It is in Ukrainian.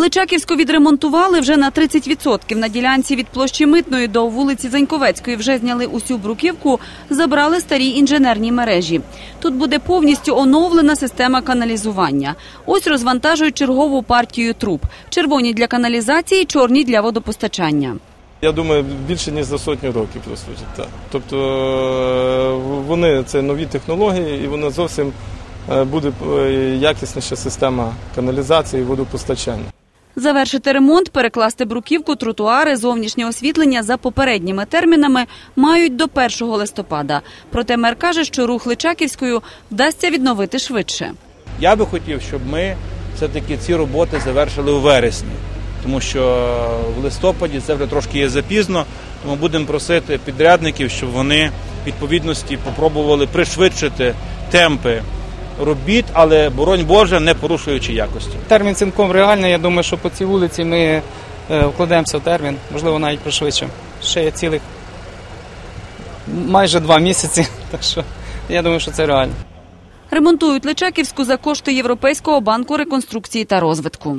Личаківську відремонтували вже на 30%. На ділянці від площі Митної до вулиці Заньковецької вже зняли усю бруківку, забрали старі інженерні мережі. Тут буде повністю оновлена система каналізування. Ось розвантажують чергову партію труб. Червоні для каналізації, чорні для водопостачання. Я думаю, більше ніж за сотню років прослужить. Так. Тобто е, вони це нові технології, і вона зовсім е, буде е, якісніша система каналізації і водопостачання. Завершити ремонт, перекласти бруківку, тротуари, зовнішнє освітлення за попередніми термінами мають до 1 листопада. Проте мер каже, що рух Личаківською вдасться відновити швидше. Я би хотів, щоб ми все-таки ці роботи завершили у вересні, тому що в листопаді це вже трошки є запізно. Тому будемо просити підрядників, щоб вони відповідності попробували пришвидшити темпи робіт, але боронь Боже, не порушуючи якості. Термін цілком реальний. Я думаю, що по цій вулиці ми е, вкладемося в термін, можливо, навіть пришвидше. Ще є цілих майже два місяці. Так що я думаю, що це реально. Ремонтують Личаківську за кошти Європейського банку реконструкції та розвитку.